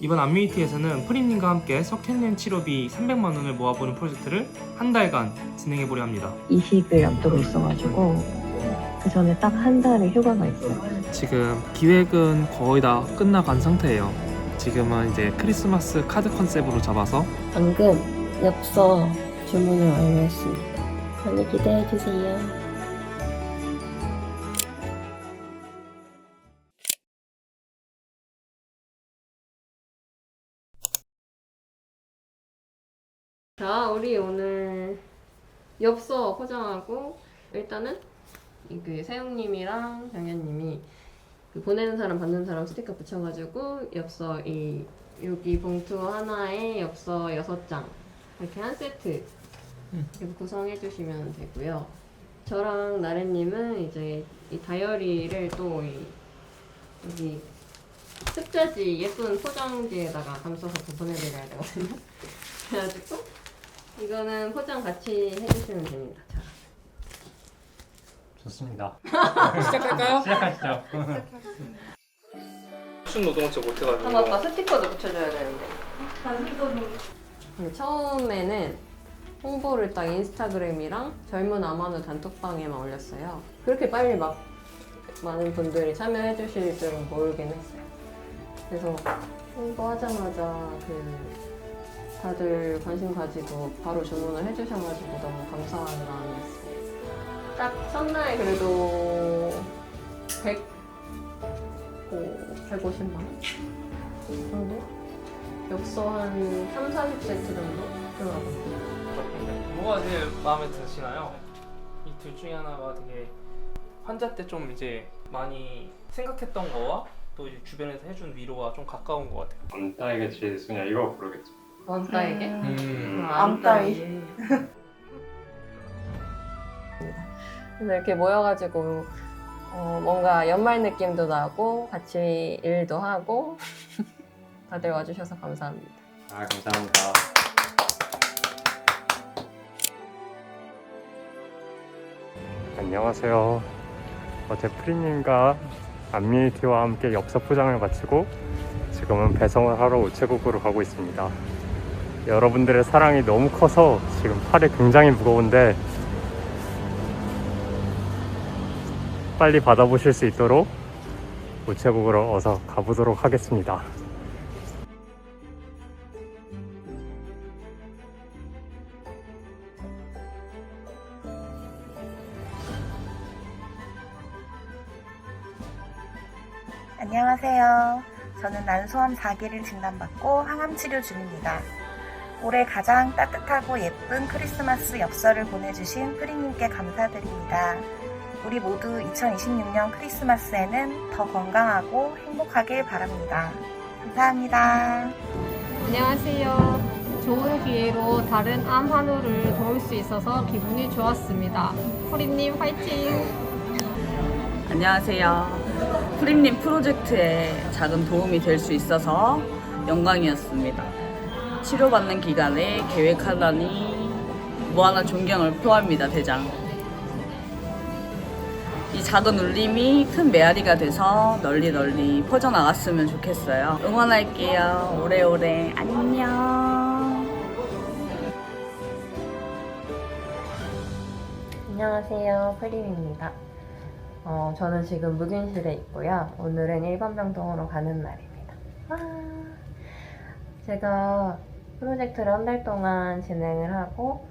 이번 안뮤니티에서는 프리님과 함께 석현년 치료비 300만 원을 모아보는 프로젝트를 한 달간 진행해 보려 합니다. 이식을 앞두고 있어가지고 그 전에 딱 한 달의 휴가가 있어요. 지금 기획은 거의 다 끝나간 상태예요. 지금은 이제 크리스마스 카드 컨셉으로 잡아서 방금 엽서 주문을 완료했습니다. 많이 기대해 주세요. 자, 우리 오늘 엽서 포장하고 일단은 이그 세용님이랑 정현님이 그 보내는 사람 받는 사람 스티커 붙여가지고 엽서 이 여기 봉투 하나에 엽서 여섯 장 이렇게 한 세트 음. 이렇게 구성해 주시면 되고요. 저랑 나래님은 이제 이 다이어리를 또 이, 여기 습자지 예쁜 포장지에다가 감싸서 또 보내드려야 되거든요. 그래가지고 이거는 포장 같이 해주시면 됩니다. 자, 좋습니다. 시작할까요? 시작하시죠. 춘 노동체 못해가지고 아 맞다 스티커도 붙여줘야 되는데. 근데 처음에는 홍보를 딱 인스타그램이랑 젊은 아마노 단톡방에만 올렸어요. 그렇게 빨리 막 많은 분들이 참여해 주실 줄은 모르긴 했어요. 그래서 홍보하자마자 그 다들 관심 가지고 바로 주문을 해주셔가지고 너무 감사한 마음이었어요. 딱 첫날 그래도 100, 150만 원 정도? 엽서 한 3, 40세트 정도 들어가거든요. 뭐가 제일 마음에 드시나요? 이 둘 중에 하나가 되게 환자 때 좀 이제 많이 생각했던 거와 또 이제 주변에서 해준 위로가 좀 가까운 것 같아요. 안따에게 제수냐 이거 부르겠죠. 원따에게? 음. 암따에게. 그래서 이렇게 모여가지고 어, 뭔가 연말 느낌도 나고 같이 일도 하고 다들 와주셔서 감사합니다. 아 감사합니다. 안녕하세요. 어제 프리님과 안미니티와 함께 엽서 포장을 마치고 지금은 배송을 하러 우체국으로 가고 있습니다. 여러분들의 사랑이 너무 커서 지금 팔이 굉장히 무거운데 빨리 받아보실 수 있도록 우체국으로 어서 가보도록 하겠습니다. 안녕하세요. 저는 난소암 4기를 진단받고 항암 치료 중입니다. 올해 가장 따뜻하고 예쁜 크리스마스 엽서를 보내주신 프리님께 감사드립니다. 우리 모두 2026년 크리스마스에는 더 건강하고 행복하길 바랍니다. 감사합니다. 안녕하세요. 좋은 기회로 다른 암 환우를 도울 수 있어서 기분이 좋았습니다. 프리님 화이팅! 안녕하세요. 프림님 프로젝트에 작은 도움이 될 수 있어서 영광이었습니다. 치료받는 기간에 계획하다니 무한한 존경을 표합니다, 대장. 이 작은 울림이 큰 메아리가 돼서 널리 널리 퍼져나갔으면 좋겠어요. 응원할게요. 오래오래. 안녕. 안녕하세요. 프림입니다. 어, 저는 지금 무균실에 있고요. 오늘은 일반병동으로 가는 날입니다. 와. 제가 프로젝트를 한 달 동안 진행을 하고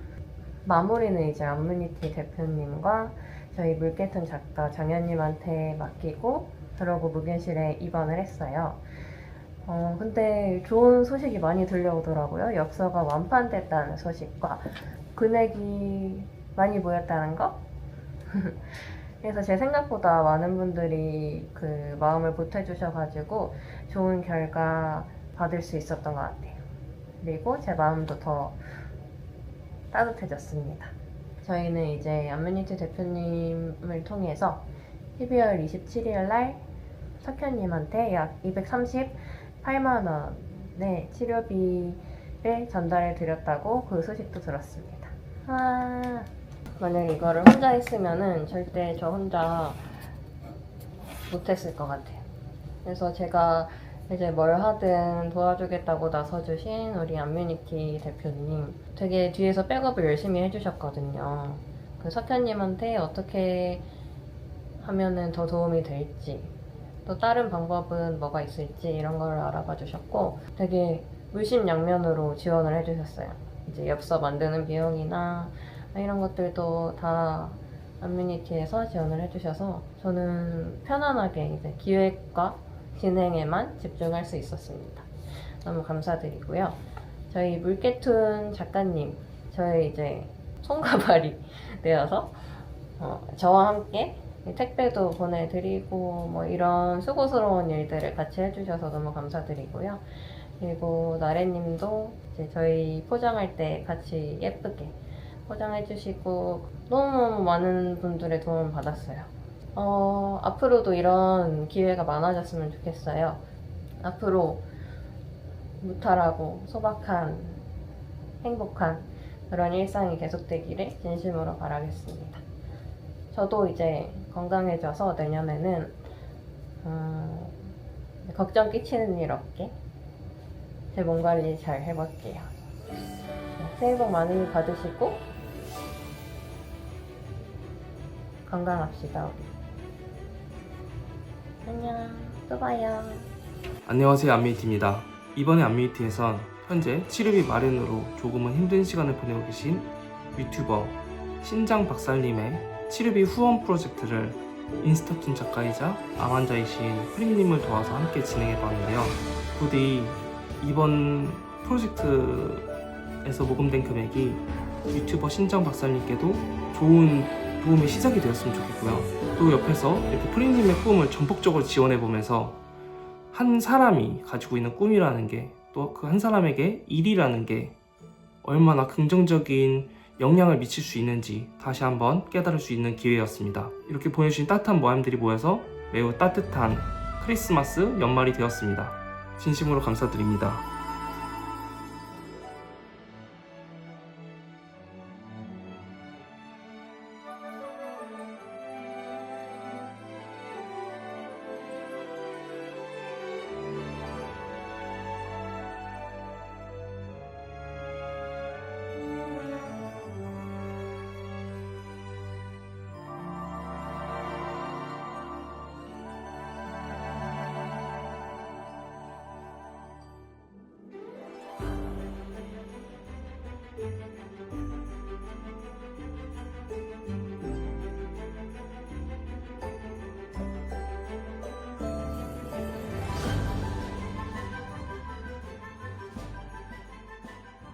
마무리는 이제 안무니티 대표님과 저희 물개통 작가 정현님한테 맡기고 그러고 무균실에 입원을 했어요. 어, 근데 좋은 소식이 많이 들려오더라고요. 엽서가 완판됐다는 소식과 금액이 많이 모였다는 거? 그래서 제 생각보다 많은 분들이 그 마음을 보태주셔가지고 좋은 결과 받을 수 있었던 것 같아요. 그리고 제 마음도 더 따뜻해졌습니다. 저희는 이제 안뮤니티 대표님을 통해서 12월 27일 날 석현님한테 약 238만 원의 치료비를 전달해 드렸다고 그 소식도 들었습니다. 아, 만약에 이거를 혼자 했으면은 절대 저 혼자 못했을 것 같아요. 그래서 제가 이제 뭘 하든 도와주겠다고 나서주신 우리 안뮤니티 대표님 되게 뒤에서 백업을 열심히 해주셨거든요. 그 석현님한테 어떻게 하면은 더 도움이 될지 또 다른 방법은 뭐가 있을지 이런 걸 알아봐 주셨고 되게 물심양면으로 지원을 해주셨어요. 이제 엽서 만드는 비용이나 이런 것들도 다 안뮤니티에서 지원을 해주셔서 저는 편안하게 이제 기획과 진행에만 집중할 수 있었습니다. 너무 감사드리고요. 저희 물개툰 작가님, 저희 이제 손과 발이 되어서 어, 저와 함께 택배도 보내드리고 뭐 이런 수고스러운 일들을 같이 해주셔서 너무 감사드리고요. 그리고 나래님도 이제 저희 포장할 때 같이 예쁘게 포장해주시고 너무너무 많은 분들의 도움을 받았어요. 어, 앞으로도 이런 기회가 많아졌으면 좋겠어요. 앞으로 무탈하고 소박한 행복한 그런 일상이 계속되기를 진심으로 바라겠습니다. 저도 이제 건강해져서 내년에는 음, 걱정 끼치는 일 없게 제 몸 관리 잘 해볼게요. 새해 복 많이 받으시고 건강합시다 우리. 안녕. 또 봐요. 안녕하세요 안미티입니다. 이번에 안미티에선 현재 치료비 마련으로 조금은 힘든 시간을 보내고 계신 유튜버 신장 박살님의 치료비 후원 프로젝트를 인스타툰 작가이자 암 환자이신 프림님을 도와서 함께 진행해봤는데요. 부디 이번 프로젝트에서 모금된 금액이 유튜버 신장 박살님께도 좋은 도움의 시작이 되었으면 좋겠고요. 또 옆에서 이렇게 프림님의 꿈을 전폭적으로 지원해 보면서 한 사람이 가지고 있는 꿈이라는 게 또 그 한 사람에게 일이라는 게 얼마나 긍정적인 영향을 미칠 수 있는지 다시 한번 깨달을 수 있는 기회였습니다. 이렇게 보내주신 따뜻한 모함들이 모여서 매우 따뜻한 크리스마스 연말이 되었습니다. 진심으로 감사드립니다.